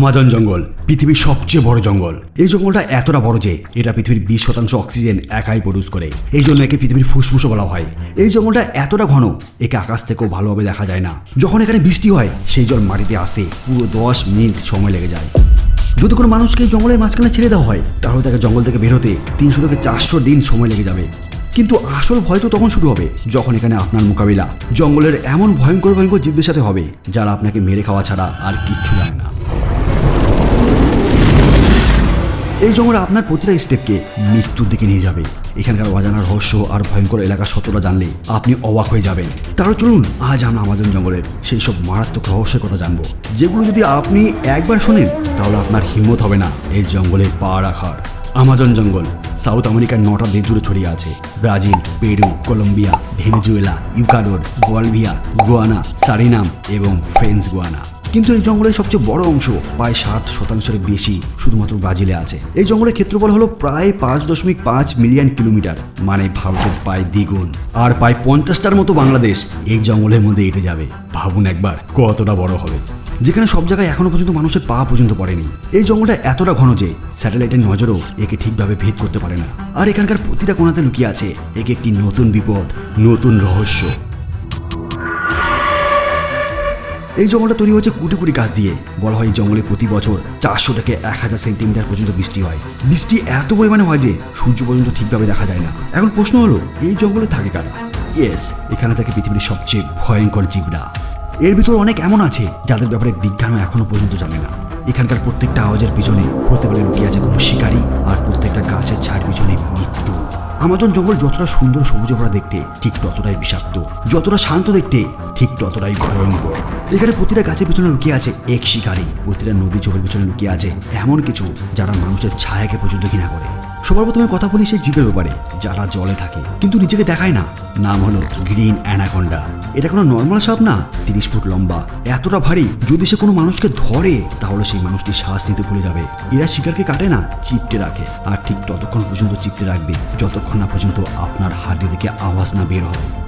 Amazon জঙ্গল, পৃথিবীর সবচেয়ে বড় জঙ্গল। এই জঙ্গলটা এতটা বড় যে এটা পৃথিবীর বিশ শতাংশ অক্সিজেন একাই প্রডিউস করে। এই জন্য একে পৃথিবীর ফুসফুসও বলা হয়। এই জঙ্গলটা এতটা ঘন, একে আকাশ থেকেও ভালোভাবে দেখা যায় না। যখন এখানে বৃষ্টি হয়, সেই জল মাটিতে আসতে পুরো দশ মিনিট সময় লেগে যায়। যদি কোনো মানুষকে এই জঙ্গলের মাঝখানে ছেড়ে দেওয়া হয়, তাহলে তাকে জঙ্গল থেকে বেরোতে তিনশো থেকে চারশো দিন সময় লেগে যাবে। কিন্তু আসল ভয় তো তখন শুরু হবে, যখন এখানে আপনার মোকাবিলা। জঙ্গলের এমন ভয়ঙ্কর ভয়ঙ্কর জীবদের সাথে হবে, যারা আপনাকে মেরে খাওয়া ছাড়া আর কিচ্ছু জানে না। এই জঙ্গল আপনার প্রতিটা স্টেপকে মৃত্যুর দিকে নিয়ে যাবে। এখানকার অজানা রহস্য আর ভয়ঙ্কর এলাকার সত্যটা জানলে আপনি অবাক হয়ে যাবেন। তাহলে চলুন, আজ আমরা আমাজন জঙ্গলের সেই সব মারাত্মক রহস্যের কথা জানব। যেগুলো যদি আপনি একবার শোনেন, তাহলে আপনার হিম্মত হবে না এই জঙ্গলে পা রাখার। আমাজন জঙ্গল, সাউথ আমেরিকার নটা দেশ জুড়ে ছড়িয়ে আছে। Brazil, Peru, Colombia, Venezuela Ecuador Bolivia Guyana, Suriname এবং ফ্রেন্স গোয়ানা কিন্তু এই জঙ্গলের সবচেয়ে বড় অংশ প্রায় ষাট শতাংশের বেশি শুধুমাত্র ব্রাজিলে আছে। এই জঙ্গলের ক্ষেত্রফল হলো প্রায় পাঁচ দশমিক পাঁচ মিলিয়ন কিলোমিটার মানে ভারতের প্রায় দ্বিগুণ। আর প্রায় পঞ্চাশটার মতো বাংলাদেশ এই জঙ্গলের মধ্যে এটে যাবে। ভাবুন একবার কতটা বড় হবে। যেখানে সব জায়গায় এখনও পর্যন্ত মানুষের পা পর্যন্ত পড়েনি। এই জঙ্গলটা এতটা ঘন যে স্যাটেলাইটের নজরও একে ঠিকভাবে ভেদ করতে পারে না। আর এখানকার প্রতিটা কোণাতে লুকিয়ে আছে একে একটি নতুন বিপদ, নতুন রহস্য। এই জঙ্গলটা তৈরি হচ্ছে কুটি কুটি গাছ দিয়ে। বলা হয় এই জঙ্গলে প্রতি বছর চারশো থেকে এক হাজার সেন্টিমিটার পর্যন্ত বৃষ্টি হয়। বৃষ্টি এত পরিমাণে হয় যে সূর্য পর্যন্ত ঠিকভাবে দেখা যায় না। এখন প্রশ্ন হলো, এই জঙ্গলে থাকে কারা? ইয়েস এখানে থাকে পৃথিবীর সবচেয়ে ভয়ঙ্কর জীবরা। এর ভিতর অনেক এমন আছে, যাদের ব্যাপারে বিজ্ঞানও এখনও পর্যন্ত জানে না। এখানকার প্রত্যেকটা আওয়াজের পিছনে প্রত্যেকটা লুকিয়ে আছে কোনো শিকারী আর প্রত্যেকটা গাছের ছাড় আমাজন জঙ্গল যতটা সুন্দর সবুজ ভরা দেখতে, ঠিক ততটাই বিষাক্ত। যতটা শান্ত দেখতে, ঠিক ততটাই ভয়ঙ্কর। এখানে প্রতিটা গাছের পিছনে লুকিয়ে আছে এক শিকারী, প্রতিটা নদী চোখের পিছনে লুকিয়ে আছে এমন কিছু যারা মানুষের ছায়াকে পর্যন্ত ঘৃণা করে। সবার প্রথমে কথা বলি সেই জীবের ব্যাপারে, যারা জলে থাকে। কিন্তু নিজেকে দেখায় না। নাম হলো গ্রিন অ্যানাকন্ডা। এটা কোনো নর্মাল সাপ না, তিরিশ ফুট লম্বা। এতটা ভারী, যদি সে কোনো মানুষকে ধরে, তাহলে সেই মানুষটি শ্বাস নিতে ভুলে যাবে। এরা শিকারকে কাটে না, চিপটে রাখে। আর ঠিক ততক্ষণ পর্যন্ত চিপটে রাখবে, যতক্ষণ না পর্যন্ত আপনার হাড্ডি থেকে আওয়াজ না বের হবে।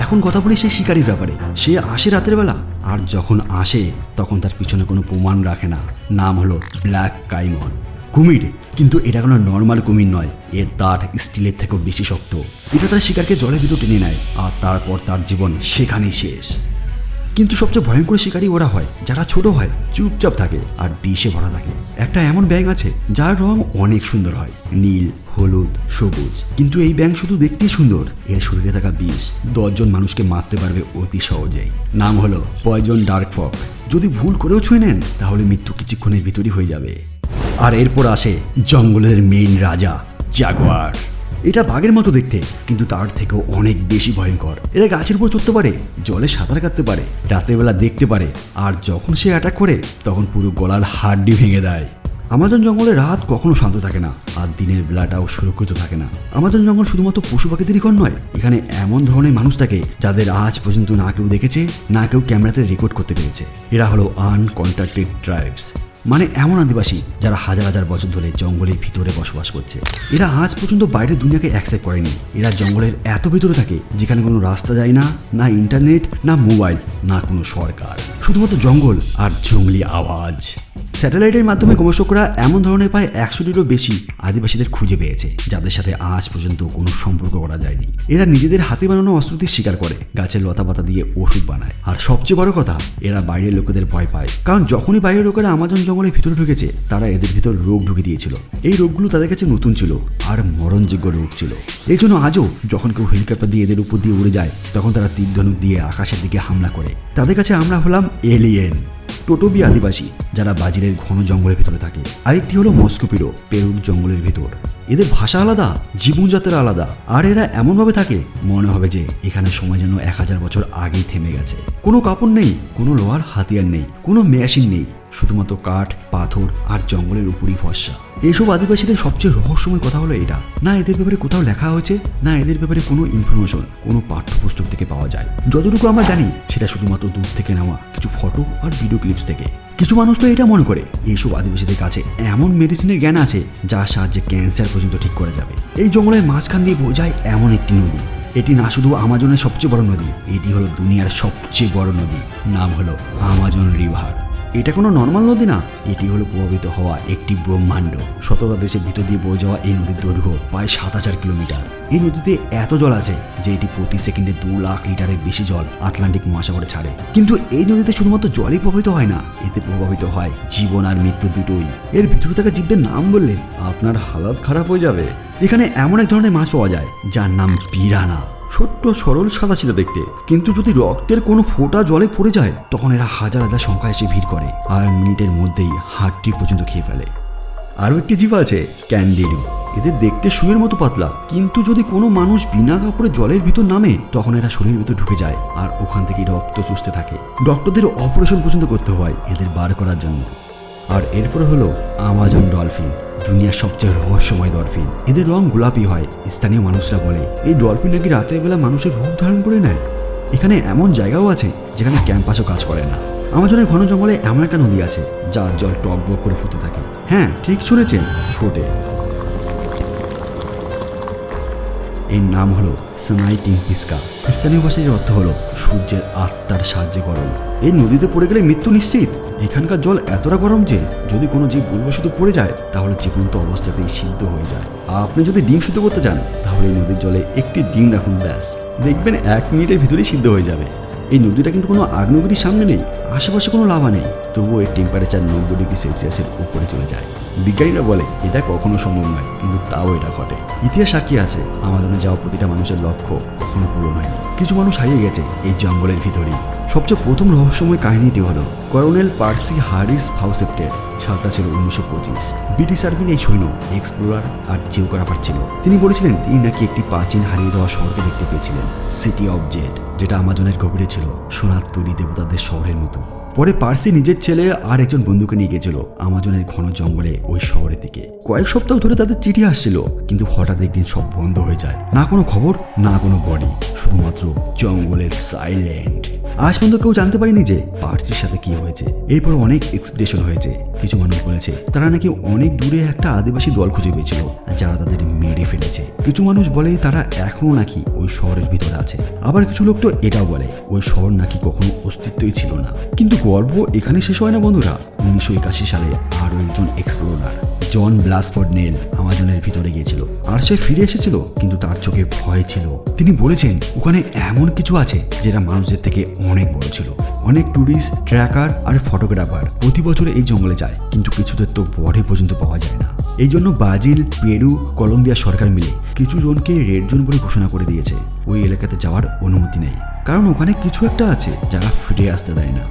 এখন কথা বলি সেই শিকারির ব্যাপারে। সে আসে রাতের বেলা, আর যখন আসে, তখন তার পিছনে কোনো প্রমাণ রাখে না। নাম হলো ব্ল্যাক কাইমন। কুমির, কিন্তু এটা কোনো নর্মাল কুমির নয়। এর দাঁত স্টিলের থেকেও বেশি শক্ত। এটা তার শিকারকে জলের ভিতর টেনে নেয়, আর তারপর তার জীবন সেখানেই শেষ। কিন্তু সবচেয়ে ভয়ঙ্কর শিকারী ওরা হয়, যারা ছোট হয়, চুপচাপ থাকে, আর বিষে ভরা থাকে। একটা এমন ব্যাঙ আছে, যার রং অনেক সুন্দর হয়, নীল, হলুদ, সবুজ। কিন্তু এই ব্যাঙ শুধু দেখতেই সুন্দর, এর শরীরে থাকা বিষ দশজন মানুষকে মারতে পারবে অতি সহজেই। নাম হলো পয়জন ডার্ক ফক যদি ভুল করেও ছুঁয়ে নেন, তাহলে মৃত্যু কিছুক্ষণের ভিতরই হয়ে যাবে। আর এরপর আসে জঙ্গলের মেইন রাজা, জাগুয়ার। এটা বাঘের মতো দেখতে, কিন্তু তার থেকেও অনেক বেশি ভয়ঙ্কর। এরা গাছের উপর চড়তে পারে, জলে সাঁতার কাটতে পারে রাতের বেলা দেখতে পারে, আর যখন সে অ্যাটাক করে, তখন পুরো গলার হাড্ডি ভেঙে দেয়। আমাজন জঙ্গলে রাত কখনো শান্ত থাকে না, আর দিনের বেলাটাও সুরক্ষিত থাকে না। আমাজন জঙ্গল শুধুমাত্র পশু পাখিদেরই ঘর নয়, এখানে এমন ধরনের মানুষ থাকে, যাদের আজ পর্যন্ত না কেউ দেখেছে, না কেউ ক্যামেরাতে রেকর্ড করতে পেরেছে। এরা হলো আনকন্ট্রাক্টেড ট্রাইবস মানে এমন আদিবাসী যারা হাজার হাজার বছর ধরে জঙ্গলের ভিতরে বসবাস করছে। এরা আজ পর্যন্ত বাইরের দুনিয়াকে অ্যাকসেপ্ট করেনি। এরা জঙ্গলের এত ভিতরে থাকে যেখানে কোনো রাস্তা যায় না না ইন্টারনেট না মোবাইল না কোনো সরকার। শুধুমাত্র জঙ্গল আর জঙ্গলি আওয়াজ। স্যাটেলাইটের মাধ্যমে গবেষকরা এমন ধরনের প্রায় একশোটিরও বেশি আদিবাসীদের খুঁজে পেয়েছে, যাদের সাথে আজ পর্যন্ত কোনো সম্পর্ক করা যায়নি। এরা নিজেদের হাতে বানানো অস্ত্রটির শিকার করে গাছের লতা পাতা দিয়ে ওষুধ বানায়। আর সবচেয়ে বড় কথা, এরা বাইরের লোকেদের ভয় পায়। কারণ যখনই বাইরের লোকেরা আমাজন জঙ্গলের ভিতরে ঢুকেছে, তারা এদের ভিতর রোগ ঢুকে দিয়েছিল। এই রোগগুলো তাদের কাছে নতুন ছিল আর মরণযোগ্য রোগ ছিল। এই জন্য আজও যখন কেউ হেলিকপ্টার দিয়ে এদের উপর দিয়ে উড়ে যায়, তখন তারা তীর ধনুক দিয়ে আকাশের দিকে হামলা করে। তাদের কাছে আমরা হলাম এলিয়েন। টোটোবি আদিবাসী, যারা ব্রাজিলের ঘন জঙ্গলের ভিতরে থাকে। আরেকটি হলো মস্কোপিরো পেরুর জঙ্গলের ভেতর। এদের ভাষা আলাদা, জীবনযাত্রা আলাদা। আর এরা এমনভাবে থাকে, মনে হবে যে এখানে সময় যেন এক হাজার বছর আগেই থেমে গেছে। কোনো কাপড় নেই, কোনো লোহার হাতিয়ার নেই, কোনো মেশিন নেই। শুধুমাত্র কাঠ, পাথর আর জঙ্গলের উপরই ভরসা। এইসব আদিবাসীদের সবচেয়ে রহস্যময় কথা হলো এটা না এদের ব্যাপারে কোথাও লেখা হয়েছে, না এদের ব্যাপারে কোনো ইনফরমেশন কোনো পাঠ্যপুস্তক থেকে পাওয়া যায়। যতটুকু আমরা জানি, সেটা শুধুমাত্র দূর থেকে নেওয়া, কিছু ফটো আর ভিডিও ক্লিপস থেকে। কিছু মানুষ তো এটা মনে করে, এইসব আদিবাসীদের কাছে এমন মেডিসিনের জ্ঞান আছে, যার সাহায্যে ক্যান্সার পর্যন্ত ঠিক করা যাবে। এই জঙ্গলের মাঝখান দিয়ে বোঝায় এমন একটি নদী। এটি না শুধু আমাজনের সবচেয়ে বড় নদী, এটি হলো দুনিয়ার সবচেয়ে বড় নদী। নাম হলো আমাজন রিভার। এটা কোনো নর্মাল নদী না। এটি হলো প্রভাবিত হওয়া একটি ব্রহ্মাণ্ড। শতরা দেশের ভিতর দিয়ে বয়ে যাওয়া এই নদীর দৈর্ঘ্য প্রায় সাত হাজার কিলোমিটার। এই নদীতে এত জল আছে যে এটি প্রতি সেকেন্ডে দু লাখ লিটারের বেশি জল আটলান্টিক মহাসাগরে ছাড়ে। কিন্তু এই নদীতে শুধুমাত্র জলই প্রভাবিত হয় না, এতে প্রভাবিত হয় জীবন আর মৃত্যু দুটোই। এর ভিতরে থাকা জীবদের নাম বললে আপনার হালত খারাপ হয়ে যাবে। এখানে এমন এক ধরনের মাছ পাওয়া যায়, যার নাম পিরানা। ছোট্ট সরল সাদা ছিল দেখতে। কিন্তু যদি রক্তের কোনো ফোঁটা জলে পড়ে যায়, তখন এরা হাজার হাজার সংখ্যা এসে ভিড় করে আর মিনিটের মধ্যেই হাড়টি পর্যন্ত খেয়ে ফেলে। আরও একটি জীব আছে ক্যান্ডিডু এদের দেখতে শুয়ের মতো পাতলা। কিন্তু যদি কোনো মানুষ বিনা কাপড়ে জলের ভিতর নামে, তখন এরা শরীরের ভিতর ঢুকে যায় আর ওখান থেকেই রক্ত চুষতে থাকে। ডক্টরদের অপারেশন পর্যন্ত করতে হয় এদের বার করার জন্য। আর এরপরে হলো আমাজন ডলফিন দুনিয়ার সবচেয়ে রহস্যময় ডলফিন এদের রং গোলাপি হয়, স্থানীয় মানুষরা বলে। এই ডলফিন নাকি রাতের বেলা মানুষের রূপ ধারণ করে নেয়? এখানে এমন জায়গাও আছে যেখানে ক্যাম্পাসও কাজ করে না। আমাজনের ঘন জঙ্গলে এমন একটা নদী আছে, যার জল টকবক করে ফুটে থাকে। হ্যাঁ ঠিক শুনেছেন, ফোটে। এর নাম হলো সানাইটিং পিস্কা স্থানীয় ভাষায় অর্থ হলো সূর্যের আত্মার সাহায্যে গরম। এই নদীতে পড়ে গেলে মৃত্যু নিশ্চিত। এখানকার জল এতটা গরম যে, যদি কোনো জীব ভুলবশত পড়ে যায়, তাহলে জীবন্ত অবস্থাতেই সিদ্ধ হয়ে যায়। আর আপনি যদি ডিম সিদ্ধ করতে চান, তাহলে এই নদীর জলে একটি ডিম রাখুন, ব্যাস। দেখবেন এক মিনিটের ভিতরেই সিদ্ধ হয়ে যাবে। এই নদীটা কিন্তু কোনো আগ্নেয়গিরির সামনে নেই, আশেপাশে কোনো লাভা নেই। তবুও এর টেম্পারেচার নব্বই ডিগ্রি সেলসিয়াসের উপরে চলে যায়। বিজ্ঞানীরা বলে, এটা কখনো সম্ভব নয়, কিন্তু তাও এটা ঘটে। ইতিহাস সাক্ষী আছে আমাদের যাওয়া প্রতিটা মানুষের লক্ষ্য কখনো পূরণ হয়নি। কিছু মানুষ হারিয়ে গেছে এই জঙ্গলের ভিতরেই। সবচেয়ে প্রথম রহস্যময় কাহিনীটি হলো কর্নেল পার্সি হারিস ফাউসেপ্টের সালটা ছিল উনিশশো পঁচিশ। ব্রিটিশ আর্মির এই সৈন্য, এক্সপ্লোরার আর জিওগ্রাফার ছিল। তিনি বলেছিলেন, তিনি নাকি একটি প্রাচীন হারিয়ে যাওয়া শহরকে দেখতে পেয়েছিলেন, সিটি অফ জেড, যেটা আমাজনের গভীরে ছিল, সোনার তৈরি দেবতাদের শহরের মতো। পরে পার্সি নিজের ছেলে আর একজন বন্ধুকে নিয়ে গেছিল আমাজনের ঘন জঙ্গলে ওই শহরের দিকে। কয়েক সপ্তাহ ধরে তাদের চিঠি আসছিল, কিন্তু হঠাৎ একদিন সব বন্ধ হয়ে যায়। না কোনো খবর, না কোনো বডি, শুধুমাত্র জঙ্গলের সাইলেন্ট। আজ পর্যন্ত কেউ জানতে পারেনি যে পার্সির সাথে কি হয়েছে। এরপর অনেক এক্সপিরেশন হয়েছে। কিছু মানুষ বলেছে, তারা নাকি অনেক দূরে একটা আদিবাসী দল খুঁজে পেয়েছিল, যারা তাদের মেরে ফেলেছে। কিছু মানুষ বলে তারা এখনও নাকি ওই শহরের ভিতরে আছে। আবার কিছু লোক তো এটাও বলে, ওই শহর নাকি কখনো অস্তিত্বই ছিল না। কিন্তু গর্ব এখানে শেষ হয় না বন্ধুরা। উনিশশো একাশি সালে আরও একজন এক্সপ্লোরার জন ব্লাসফোর্ড নেল আমাজনের ভিতরে গিয়েছিল। আর সে ফিরে এসেছিল, কিন্তু তার চোখে ভয় ছিল। তিনি বলেছেন, ওখানে এমন কিছু আছে যেটা মানুষদের থেকে অনেক বড় ছিল। অনেক ট্যুরিস্ট ট্র্যাকার আর ফটোগ্রাফার প্রতি বছর এই জঙ্গলে যায়, কিন্তু কিছুদের তো বডি পর্যন্ত পাওয়া যায় না। এই জন্য ব্রাজিল, পেরু, কলম্বিয়া সরকার মিলে কিছু জনকে রেড জোন বলে ঘোষণা করে দিয়েছে। ওই এলাকাতে যাওয়ার অনুমতি নেই। কারণ ওখানে কিছু একটা আছে যারা ফিরে আসতে দেয় না।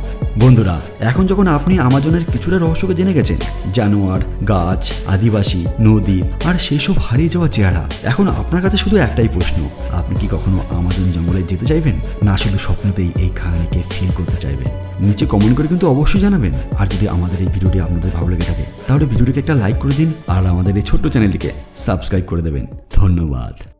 বন্ধুরা, এখন যখন আপনি আমাজনের কিছুটা রহস্যকে জেনে গেছেন, জানোয়ার, গাছ, আদিবাসী, নদী আর সেই সব হারিয়ে যাওয়া চেহারা, এখন আপনার কাছে শুধু একটাই প্রশ্ন, আপনি কি কখনো আমাজন জঙ্গলে যেতে চাইবেন? না, শুধু স্বপ্নতেই এই কাহিনীকে ফিল করতে চাইবেন। নিচে কমেন্ট করে কিন্তু অবশ্যই জানাবেন। আর যদি আমাদের এই ভিডিওটি আপনাদের ভালো লেগে থাকে, তাহলে ভিডিওটিকে একটা লাইক করে দিন আর আমাদের এই ছোট্ট চ্যানেলটিকে সাবস্ক্রাইব করে দেবেন। ধন্যবাদ।